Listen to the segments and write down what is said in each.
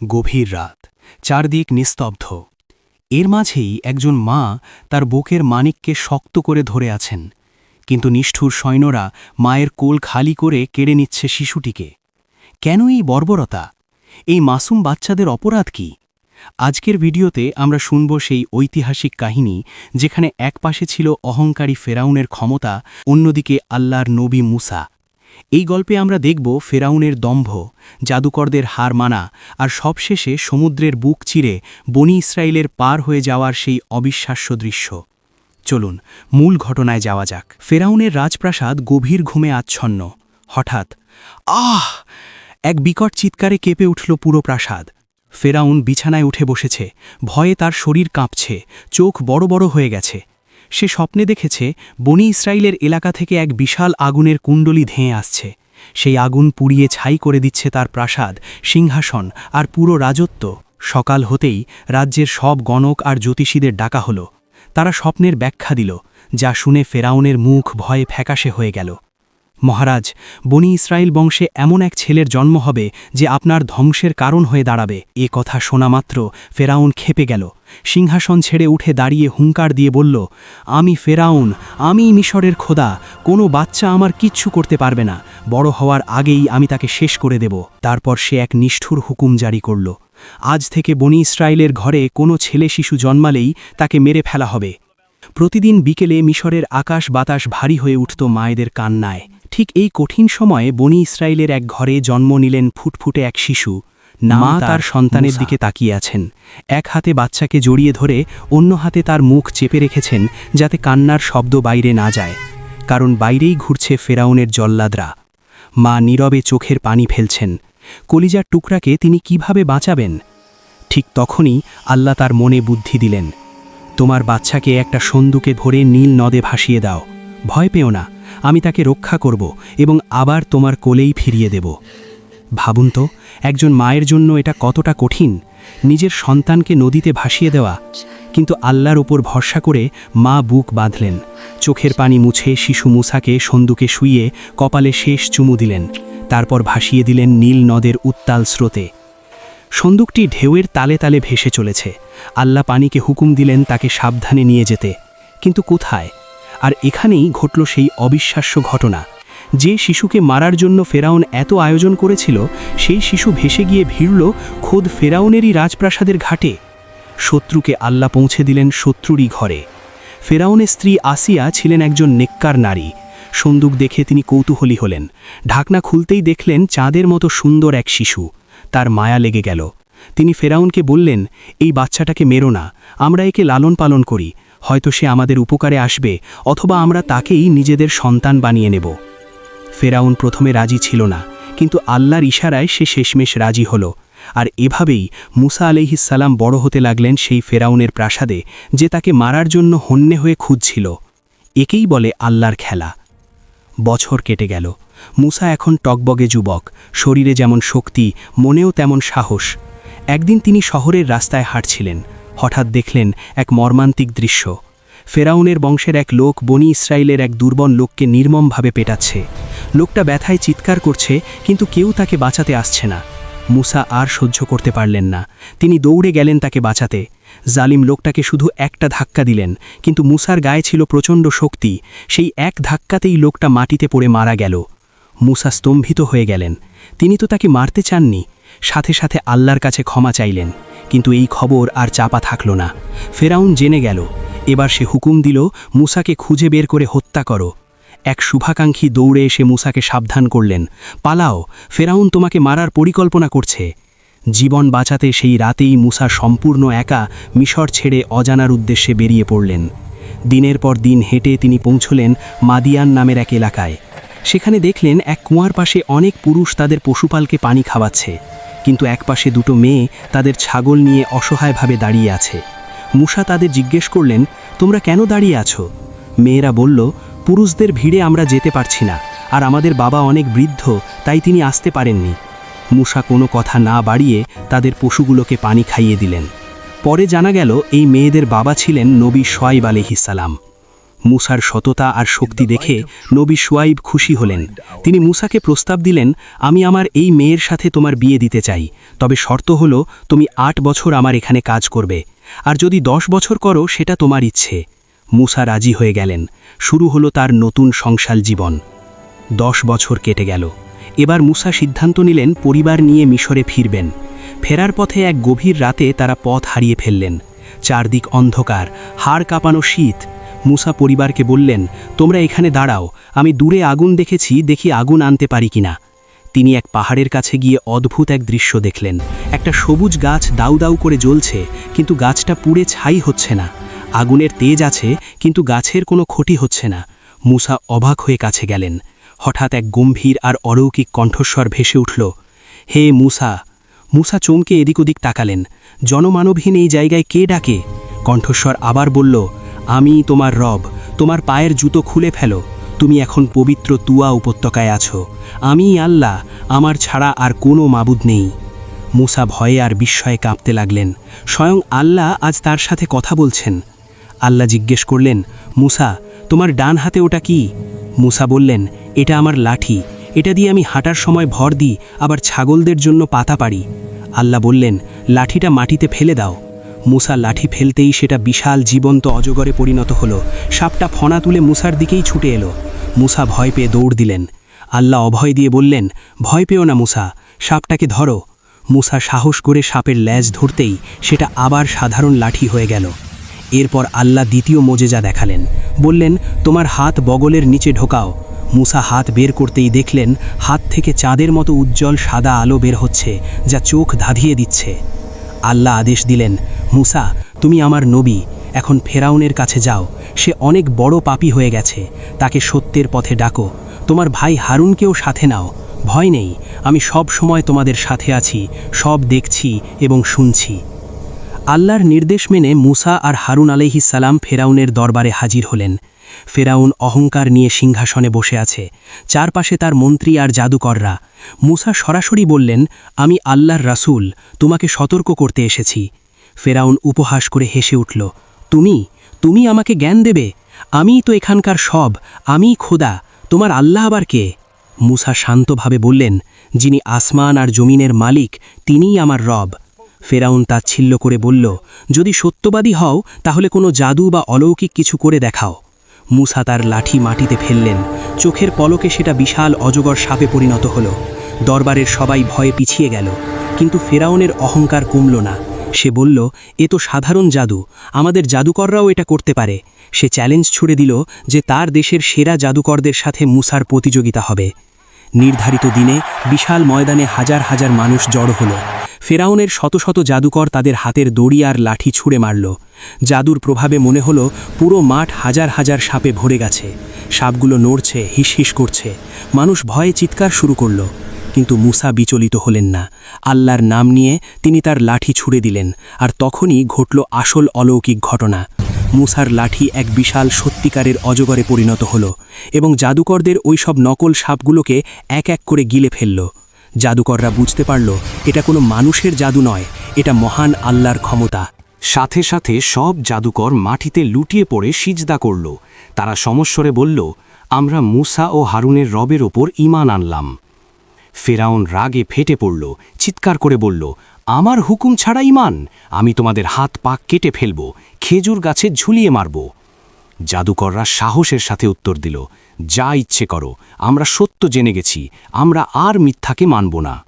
গভীর রাত, চারদিক নিস্তব্ধ। এর মাঝেই একজন মা তার বুকের মানিককে শক্ত করে ধরে আছেন, কিন্তু নিষ্ঠুর সৈন্যরা মায়ের কোল খালি করে কেড়ে নিচ্ছে শিশুটিকে। কেন এই বর্বরতা? এই মাসুম বাচ্চাদের অপরাধ কি? আজকের ভিডিওতে আমরা শুনব সেই ঐতিহাসিক কাহিনী, যেখানে এক পাশে ছিল অহংকারী ফেরাউনের ক্ষমতা, অন্যদিকে আল্লাহর নবী মুসা। এই গল্পে আমরা দেখব ফেরাউনের দম্ভ, জাদুকরদের হার মানা আর সবশেষে সমুদ্রের বুক চিরে বনি ইসরায়েলের পার হয়ে যাওয়ার সেই অবিশ্বাস্য দৃশ্য। চলুন, মূল ঘটনায় যাওয়া যাক। ফেরাউনের রাজপ্রাসাদ গভীর ঘুমে আচ্ছন্ন। হঠাৎ, আহ! এক বিকট চিৎকারে কেঁপে উঠল পুরো প্রাসাদ। ফেরাউন বিছানায় উঠে বসেছে, ভয়ে তার শরীর কাঁপছে, চোখ বড় বড় হয়ে গেছে। সে স্বপ্নে দেখেছে বনি ইসরায়েলের এলাকা থেকে এক বিশাল আগুনের কুণ্ডলি ধেঁয়ে আসছে। সেই আগুন পুড়িয়ে ছাই করে দিচ্ছে তার প্রাসাদ, সিংহাসন আর পুরো রাজত্ব। সকাল হতেই রাজ্যের সব গণক আর জ্যোতিষীদের ডাকা হলো। তারা স্বপ্নের ব্যাখ্যা দিল, যা শুনে ফেরাউনের মুখ ভয়ে ফ্যাকাশে হয়ে গেল। মহারাজ, বনি ইসরায়েল বংশে এমন এক ছেলের জন্ম হবে যে আপনার ধ্বংসের কারণ হয়ে দাঁড়াবে। এ কথা শোনা মাত্র ফেরাউন খেপে গেল। সিংহাসন ছেড়ে উঠে দাঁড়িয়ে হুঙ্কার দিয়ে বলল, আমি ফেরাউন, আমি মিশরের খোদা, কোনো বাচ্চা আমার কিচ্ছু করতে পারবে না। বড় হওয়ার আগেই আমি তাকে শেষ করে দেব। তারপর সে এক নিষ্ঠুর হুকুম জারি করল, আজ থেকে বনি ইসরায়েলের ঘরে কোনো ছেলে শিশু জন্মালেই তাকে মেরে ফেলা হবে। প্রতিদিন বিকেলে মিশরের আকাশ বাতাস ভারী হয়ে উঠত মায়েদের কান্নায়। ঠিক এই কঠিন সময়ে বনি ইসরায়েলের এক ঘরে জন্ম নিলেন ফুটফুটে এক শিশু। মা তার সন্তানের দিকে তাকিয়ে আছেন। এক হাতে বাচ্চাকে জড়িয়ে ধরে অন্য হাতে তার মুখ চেপে রেখেছেন যাতে কান্নার শব্দ বাইরে না যায় কারণ বাইরেই ঘুরছে ফেরাউনের জল্লাদরা। মা নীরবে চোখের পানি ফেলছেন। কলিজার টুকরাকে তিনি কীভাবে বাঁচাবেন? ঠিক তখনই আল্লাহ তার মনে বুদ্ধি দিলেন। তোমার বাচ্চাকে একটা সন্দুকে ভরে নীল নদে ভাসিয়ে দাও। ভয় পেও না। আমি তাকে রক্ষা করব এবং আবার তোমার কোলেই ফিরিয়ে দেব। ভাবুন তো, একজন মায়ের জন্য এটা কতটা কঠিন? নিজের সন্তানকে নদীতে ভাসিয়ে দেওয়া। কিন্তু আল্লাহর ওপর ভরসা করে মা বুক বাঁধলেন। চোখের পানি মুছে শিশু মুসাকে সন্দুকে শুইয়ে কপালে শেষ চুমু দিলেন। তারপর ভাসিয়ে দিলেন নীল নদের উত্তাল স্রোতে। সন্দুকটি ঢেউয়ের তালে তালে ভেসে চলেছে। আল্লাহ পানিকে হুকুম দিলেন তাকে সাবধানে নিয়ে যেতে। কিন্তু কোথায়? আর এখানেই ঘটল সেই অবিশ্বাস্য ঘটনা। যে শিশুকে মারার জন্য ফেরাউন এত আয়োজন করেছিল, সেই শিশু ভেসে গিয়ে ভিড়ল খোদ ফেরাউনেরই রাজপ্রাসাদের ঘাটে। শত্রুকে আল্লাহ পৌঁছে দিলেন শত্রুরই ঘরে। ফেরাউনের স্ত্রী আসিয়া ছিলেন একজন নেককার নারী। সন্দুক দেখে তিনি কৌতূহলী হলেন। ঢাকনা খুলতেই দেখলেন চাঁদের মতো সুন্দর এক শিশু। তার মায়া লেগে গেল। তিনি ফেরাউনকে বললেন, এই বাচ্চাটাকে মেরো না। আমরা একে লালন পালন করি। হয়তো সে আমাদের উপকারে আসবে, অথবা আমরা তাকেই নিজেদের সন্তান বানিয়ে নেব। ফেরাউন প্রথমে রাজি ছিল না, কিন্তু আল্লাহর ইশারায় সে শেষমেশ রাজি হল। আর এভাবেই মুসা আলহিসাল্লাম বড় হতে লাগলেন সেই ফেরাউনের প্রাসাদে, যে তাকে মারার জন্য হন্যে হয়ে খুঁজছিল। একেই বলে আল্লাহর খেলা। বছর কেটে গেল। মুসা এখন টকবগে যুবক, শরীরে যেমন শক্তি, মনেও তেমন সাহস। একদিন তিনি শহরের রাস্তায় হাঁটছিলেন। হঠাৎ দেখলেন এক মর্মান্তিক দৃশ্য। ফেরাউনের বংশের এক লোক বনি ইসরায়েলের এক দুর্বল লোককে নির্মমভাবে পেটাচ্ছে। লোকটা ব্যথায় চিৎকার করছে, কিন্তু কেউ তাকে বাঁচাতে আসছে না। মুসা আর সহ্য করতে পারলেন না। তিনি দৌড়ে গেলেন তাকে বাঁচাতে। জালিম লোকটাকে শুধু একটা ধাক্কা দিলেন, কিন্তু মুসার গায়ে ছিল প্রচণ্ড শক্তি। সেই এক ধাক্কাতেই লোকটা মাটিতে পড়ে মারা গেল। মুসা স্তম্ভিত হয়ে গেলেন। তিনি তো তাকে মারতে চাননি। সাথে সাথে আল্লাহর কাছে ক্ষমা চাইলেন। কিন্তু এই খবর আর চাপা থাকল না। ফেরাউন জেনে গেল। এবার সে হুকুম দিল, মুসাকে খুঁজে বের করে হত্যা করো। এক শুভাকাঙ্ক্ষী দৌড়ে এসে মুসাকে সাবধান করলেন। পালাও, ফেরাউন তোমাকে মারার পরিকল্পনা করছে। জীবন বাঁচাতে সেই রাতেই মুসা সম্পূর্ণ একা মিশর ছেড়ে অজানার উদ্দেশ্যে বেরিয়ে পড়লেন। দিনের পর দিন হেঁটে তিনি পৌঁছলেন মাদিয়ান নামের এক এলাকায়। সেখানে দেখলেন এক কুয়ার পাশে অনেক পুরুষ তাদের পশুপালকে পানি খাওয়াচ্ছে। কিন্তু একপাশে দুটো মেয়ে তাদের ছাগল নিয়ে অসহায়ভাবে দাঁড়িয়ে আছে। মুসা তাদের জিজ্ঞেস করলেন, তোমরা কেন দাঁড়িয়ে আছো? মেয়েরা বলল, পুরুষদের ভিড়ে আমরা যেতে পারছি না, আর আমাদের বাবা অনেক বৃদ্ধ, তাই তিনি আসতে পারেননি। মুসা কোনো কথা না বাড়িয়ে তাদের পশুগুলোকে পানি খাইয়ে দিলেন। পরে জানা গেল, এই মেয়েদের বাবা ছিলেন নবী সোয়াইব আলিহিসাল্লাম মুসার সততা আর শক্তি দেখে নবী সোয়াইব খুশি হলেন। তিনি মুসাকে প্রস্তাব দিলেন, আমি আমার এই মেয়ের সাথে তোমার বিয়ে দিতে চাই। তবে শর্ত হলো, তুমি আট বছর আমার এখানে কাজ করবে। আর যদি দশ বছর করো, সেটা তোমার ইচ্ছে। মুসা রাজি হয়ে গেলেন। শুরু হলো তার নতুন সংসাল জীবন। দশ বছর কেটে গেল। এবার মুসা সিদ্ধান্ত নিলেন, পরিবার নিয়ে মিশরে ফিরবেন। ফেরার পথে এক গভীর রাতে তারা পথ হারিয়ে ফেললেন। চারদিক অন্ধকার, হাড় কাঁপানো শীত মুসা পরিবারকে বললেন, তোমরা এখানে দাঁড়াও, আমি দূরে আগুন দেখেছি, দেখি আগুন আনতে পারি কিনা। তিনি এক পাহাড়ের কাছে গিয়ে অদ্ভুত এক দৃশ্য দেখলেন। একটা সবুজ গাছ দাউ দাউ করে জ্বলছে, কিন্তু গাছটা পুড়ে ছাই হচ্ছে না। আগুনের তেজ আছে, কিন্তু গাছের কোনো ক্ষতি হচ্ছে না। মুসা অবাক হয়ে কাছে গেলেন। হঠাৎ এক গম্ভীর আর অলৌকিক কণ্ঠস্বর ভেসে উঠল, হে মুসা! মুসা চমকে এদিক ওদিক তাকালেন, জনমানবহীন এই জায়গায় কে ডাকে? কণ্ঠস্বর আবার বলল আমি তোমার রব, তোমার পায়ের জুতো খুলে ফেলো, তুমি এখন পবিত্র তুয়া উপত্যকায় আছো। আমি আল্লাহ, আমার ছাড়া আর কোনো মাবুদ নেই। মুসা ভয়ে আর বিস্ময়ে কাঁপতে লাগলেন। স্বয়ং আল্লাহ আজ তার সাথে কথা বলছেন। আল্লাহ জিজ্ঞেস করলেন, মুসা, তোমার ডান হাতে ওটা কি? মুসা বললেন, এটা আমার লাঠি। এটা দিয়ে আমি হাঁটার সময় ভর দিই, আবার ছাগলদের জন্য পাতা পারি আল্লাহ বললেন, লাঠিটা মাটিতে ফেলে দাও। মুসা লাঠি ফেলতেই সেটা বিশাল জীবন্ত অজগরে পরিণত হলো। সাপটা ফনা তুলে মুসার দিকেই ছুটে এলো। মুসা ভয় পেয়ে দৌড় দিলেন। আল্লাহ অভয় দিয়ে বললেন, ভয় পেও না মুসা, সাপটাকে ধরো। মুসা সাহস করে সাপের ল্যাজ ধরতেই সেটা আবার সাধারণ লাঠি হয়ে গেল। এরপর আল্লাহ দ্বিতীয় মোজেজা দেখালেন। বললেন, তোমার হাত বগলের নিচে ঢোকাও। মুসা হাত বের করতেই দেখলেন, হাত থেকে চাঁদের মতো উজ্জ্বল সাদা আলো বের হচ্ছে, যা চোখ ধাঁধিয়ে দিচ্ছে। আল্লাহ আদেশ দিলেন, মুসা, তুমি আমার নবী, এখন ফেরাউনের কাছে যাও। সে অনেক বড় পাপী হয়ে গেছে, তাকে সত্যের পথে ডাকো। তোমার ভাই হারুনকেও সাথে নাও। ভয় নেই, আমি সব সময় তোমাদের সাথে আছি, সব দেখছি এবং শুনছি। আল্লাহর নির্দেশ মেনে মুসা আর হারুন আলাইহিস সালাম ফেরাউনের দরবারে হাজির হলেন। ফেরাউন অহংকার নিয়ে সিংহাসনে বসে আছে। চারপাশে তার মন্ত্রী আর জাদুকররা। মুসা সরাসরি বললেন, আমি আল্লাহর রাসূল, তোমাকে সতর্ক করতে এসেছি। ফেরাউন উপহাস করে হেসে উঠল, তুমি? তুমি আমাকে জ্ঞান দেবে? আমিই তো এখানকার সব, আমিই খোদা, তোমার আল্লাহ আবার কে? মুসা শান্তভাবে বললেন, যিনি আসমান আর জমিনের মালিক, তিনিই আমার রব। ফেরাউন তাচ্ছিল্য করে বলল, যদি সত্যবাদী হও, তাহলে কোনো জাদু বা অলৌকিক কিছু করে দেখাও। মুসা তার লাঠি মাটিতে ফেললেন। চোখের পলকে সেটা বিশাল অজগর সাপে পরিণত হল। দরবারের সবাই ভয়ে পিছিয়ে গেল। কিন্তু ফেরাউনের অহংকার কমল না। সে বলল, এ তো সাধারণ জাদু। আমাদের জাদুকররাও এটা করতে পারে। সে চ্যালেঞ্জ ছুড়ে দিল যে তার দেশের সেরা জাদুকরদের সাথে মুসার প্রতিযোগিতা হবে। নির্ধারিত দিনে বিশাল ময়দানে হাজার হাজার মানুষ জড়ো হলো। ফেরাউনের শত শত জাদুকর তাদের হাতের দড়ি আর লাঠি ছুঁড়ে মারল। জাদুর প্রভাবে মনে হলো পুরো মাঠ হাজার হাজার সাপে ভরে গেছে। সাপগুলো নড়ছে হিস হিস করছে। মানুষ ভয়ে চিৎকার শুরু করল। কিন্তু মুসা বিচলিত হলেন না। আল্লাহর নাম নিয়ে তিনি তার লাঠি ছুড়ে দিলেন আর তখনই ঘটল আসল অলৌকিক ঘটনা। মুসার লাঠি এক বিশাল সত্যিকারের অজগরে পরিণত হল এবং জাদুকরদের ওই সব নকল সাপগুলোকে এক এক করে গিলে ফেলল। জাদুকররা বুঝতে পারল, এটা কোনো মানুষের জাদু নয়, এটা মহান আল্লাহর ক্ষমতা। সাথে সাথে সব জাদুকর মাটিতে লুটিয়ে পড়ে সিজদা করল। তারা সমস্বরে বলল, আমরা মুসা ও হারুনের রবের ওপর ইমান আনলাম। ফেরাউন রাগে ফেটে পড়ল, চিৎকার করে বলল, আমার হুকুম ছাড়া ইমান আমি তোমাদের হাত পা কেটে ফেলব, খেজুর গাছে ঝুলিয়ে মারব। জাদুকররা সাহসের সাথে উত্তর দিল, যা ইচ্ছে করো, আমরা সত্য জেনে গেছি, আমরা আর মিথ্যাকে মানব না।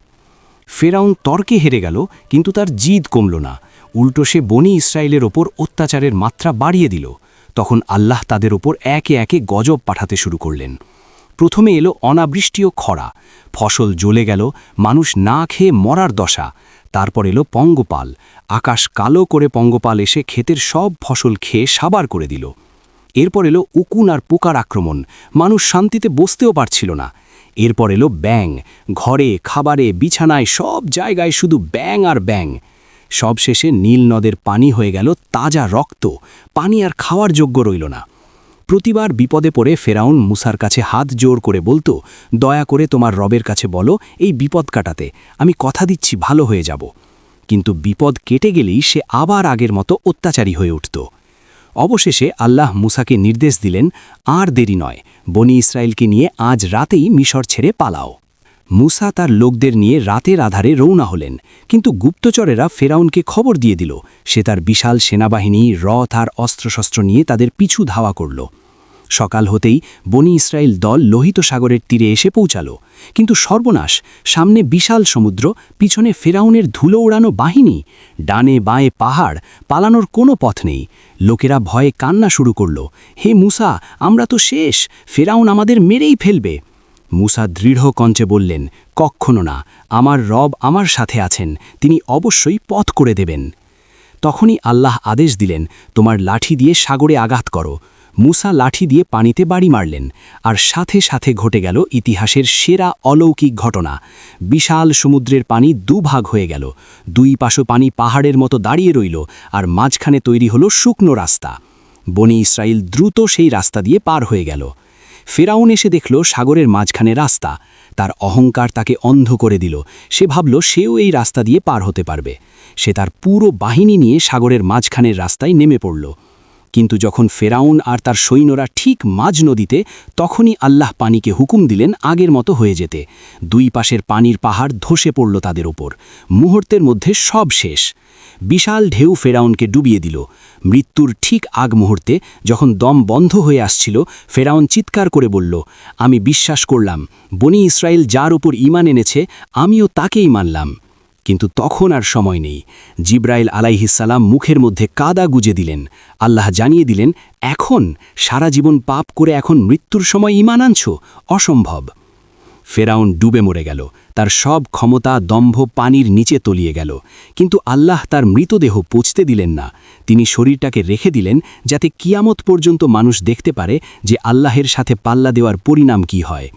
ফেরাউন তর্কে হেরে গেল, কিন্তু তার জিদ কমল না। উল্টো সে বনি ইসরায়েলের ওপর অত্যাচারের মাত্রা বাড়িয়ে দিল। তখন আল্লাহ তাদের ওপর একে একে গজব পাঠাতে শুরু করলেন। প্রথমে এলো অনাবৃষ্টি ও খরা। ফসল জ্বলে গেল, মানুষ না খেয়ে মরার দশা। তারপর এলো পঙ্গপাল। আকাশ কালো করে পঙ্গপাল এসে ক্ষেতের সব ফসল খেয়ে সাবার করে দিল। এরপর এলো উকুন আর পোকার আক্রমণ। মানুষ শান্তিতে বসতেও পারছিল না। এরপর এলো ব্যাং ঘরে, খাবারে, বিছানায় সব জায়গায় শুধু ব্যাং আর ব্যাং সবশেষে নীল নদের পানি হয়ে গেল তাজা রক্ত। পানি আর খাওয়ার যোগ্য রইল না। প্রতিবার বিপদে পড়ে ফেরাউন মুসার কাছে হাত জোর করে বলতো, দয়া করে তোমার রবের কাছে বলো, এই বিপদ কাটাতে। আমি কথা দিচ্ছি, ভালো হয়ে যাব। কিন্তু বিপদ কেটে গেলেই সে আবার আগের মতো অত্যাচারী হয়ে উঠত। অবশেষে আল্লাহ মুসাকে নির্দেশ দিলেন, আর দেরি নয়, বনি ইসরায়েলকে নিয়ে আজ রাতেই মিশর ছেড়ে পালাও। মুসা তার লোকদের নিয়ে রাতের আধারে রওনা হলেন, কিন্তু গুপ্তচরেরা ফেরাউনকে খবর দিয়ে দিল, সে তার বিশাল সেনাবাহিনী, রথ আর অস্ত্রশস্ত্র নিয়ে তাদের পিছু ধাওয়া করল। সকাল হতেই বনি ইসরায়েল দল লোহিত সাগরের তীরে এসে পৌঁছাল, কিন্তু সর্বনাশ, সামনে বিশাল সমুদ্র, পিছনে ফেরাউনের ধুলো ওড়ানো বাহিনী, ডানে বাঁয়ে পাহাড়, পালানোর কোনো পথ নেই। লোকেরা ভয়ে কান্না শুরু করল, হে মুসা, আমরা তো শেষ, ফেরাউন আমাদের মেরেই ফেলবে। মুসা দৃঢ় কঞ্চে বললেন, কক্ষণো না, আমার রব আমার সাথে আছেন, তিনি অবশ্যই পথ করে দেবেন। তখনই আল্লাহ আদেশ দিলেন, তোমার লাঠি দিয়ে সাগরে আঘাত করো। মুসা লাঠি দিয়ে পানিতে বাড়ি মারলেন, আর সাথে সাথে ঘটে গেল ইতিহাসের সেরা অলৌকিক ঘটনা। বিশাল সমুদ্রের পানি দুভাগ হয়ে গেল, দুই পাশো পানি পাহাড়ের মতো দাঁড়িয়ে রইল, আর মাঝখানে তৈরি হলো শুকনো রাস্তা। বনি ইসরায়েল দ্রুত সেই রাস্তা দিয়ে পার হয়ে গেল। ফেরাউন এসে দেখল সাগরের মাঝখানে রাস্তা। তার অহংকার তাকে অন্ধ করে দিল। সে ভাবল, সেও এই রাস্তা দিয়ে পার হতে পারবে। সে তার পুরো বাহিনী নিয়ে সাগরের মাঝখানের রাস্তায় নেমে পড়ল। কিন্তু যখন ফেরাউন আর তার সৈন্যরা ঠিক মাঝ নদীতে, তখনই আল্লাহ পানিকে হুকুম দিলেন আগের মতো হয়ে যেতে। দুই পাশের পানির পাহাড় ধসে পড়ল তাদের ওপর। মুহূর্তের মধ্যে সব শেষ। বিশাল ঢেউ ফেরাউনকে ডুবিয়ে দিল। মৃত্যুর ঠিক আগ মুহূর্তে যখন দম বন্ধ হয়ে আসছিল, ফেরাউন চিৎকার করে বলল, আমি বিশ্বাস করলাম, বনি ইসরায়েল যার উপর ইমান এনেছে, আমিও তাকেই মানলাম। কিন্তু তখন আর সময় নেই। জিব্রাইল আলাইহিসাল্লাম মুখের মধ্যে কাদা গুজে দিলেন। আল্লাহ জানিয়ে দিলেন, এখন সারা জীবন পাপ করে এখন মৃত্যুর সময় ইমান আনছ? অসম্ভব। ফেরাউন ডুবে মরে গেল, তার সব ক্ষমতা দম্ভ পানির নিচে তলিয়ে গেল। কিন্তু আল্লাহ তার মৃতদেহ পচতে দিলেন না। তিনি শরীরটাকে রেখে দিলেন যাতে কিয়ামত পর্যন্ত মানুষ দেখতে পারে যে আল্লাহের সাথে পাল্লা দেওয়ার পরিণাম কি হয়।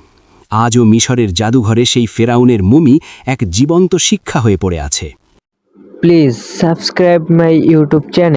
আজও মিশরের জাদুঘরে সেই ফেরাউনের মমি এক জীবন্ত শিক্ষা হয়ে পড়ে আছে। Please subscribe my YouTube channel.